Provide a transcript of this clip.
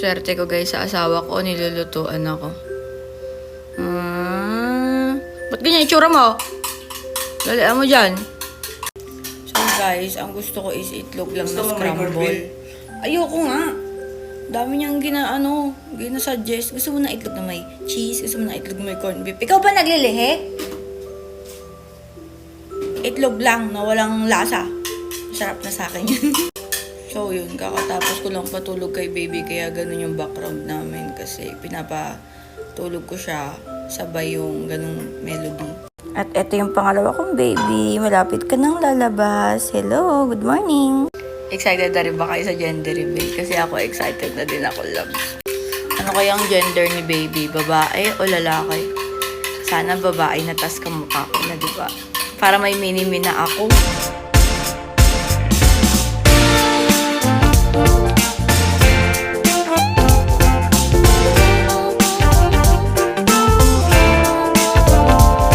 Swerte ko guys sa asawa ko, nilulutuan ako. Ah, ba't ganyan itsura mo? Dalian mo dyan. So guys, ang gusto ko is itlog lang Gusto na scramble. Ayoko nga. Dami niyang gina, ano, gina-suggest. Gusto mo na itlog na may cheese, gusto mo na itlog na may corned beef. Ikaw ba naglilihi? Itlog lang na walang lasa. Sarap na sa akin yun. so yun, kakatapos ko lang patulog kay baby kaya ganun yung background namin kasi pinapatulog ko siya sabay yung ganung melody. At ito yung pangalawa kong baby. Malapit ka nang lalabas. Hello, good morning. Excited na rin ba kayo sa gender reveal? Kasi ako excited na din ako, love. Ano kayang gender ni baby? Babae o lalaki? Sana babae na tas kamukha ko na, di ba? Para may mini-mi na ako.